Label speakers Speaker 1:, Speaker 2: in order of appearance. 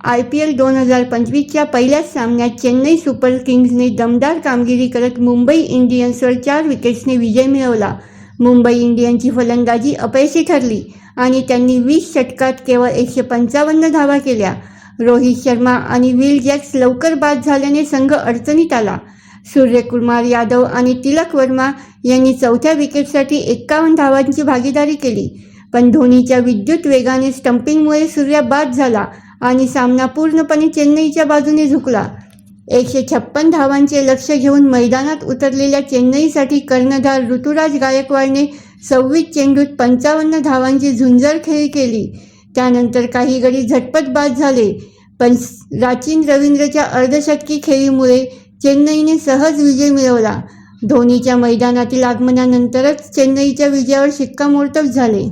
Speaker 1: I P L दोन हजार पंचवीसच्या पहिल्याच सामन्यात चेन्नई सुपर किंग्जने दमदार कामगिरी करत मुंबई इंडियन्सवर चार विकेट्सने विजय मिळवला. मुंबई इंडियन्सची फलंदाजी अपयशी ठरली आणि त्यांनी वीस षटकात केवळ एकशे पंचावन्न धावा केल्या. रोहित शर्मा आणि विल जॅक्स लवकर बाद झाल्याने संघ अडचणीत आला. सूर्यकुमार यादव आणि तिलक वर्मा यांनी चौथ्या विकेटसाठी एक्कावन्न धावांची भागीदारी केली. पण धोनीच्या विद्युत वेगाने स्टंपिंगमुळे सूर्या बाद झाला आणि सामना पूर्णपणे चेन्नईच्या बाजूने झुकला. एकशे छप्पन धावांचे लक्ष घेऊन मैदानात उतरलेल्या चेन्नईसाठी कर्णधार ऋतुराज गायकवाडने सव्वीस चेंडूत पंचावन्न धावांची झुंजर खेळी केली. त्यानंतर काही गडी झटपट बाद झाले पण राचीन रवींद्रच्या अर्धशतकी खेळीमुळे चेन्नईने सहज विजय मिळवला. धोनीच्या मैदानातील आगमनानंतरच चेन्नईच्या विजयावर शिक्कामोर्तब झाले.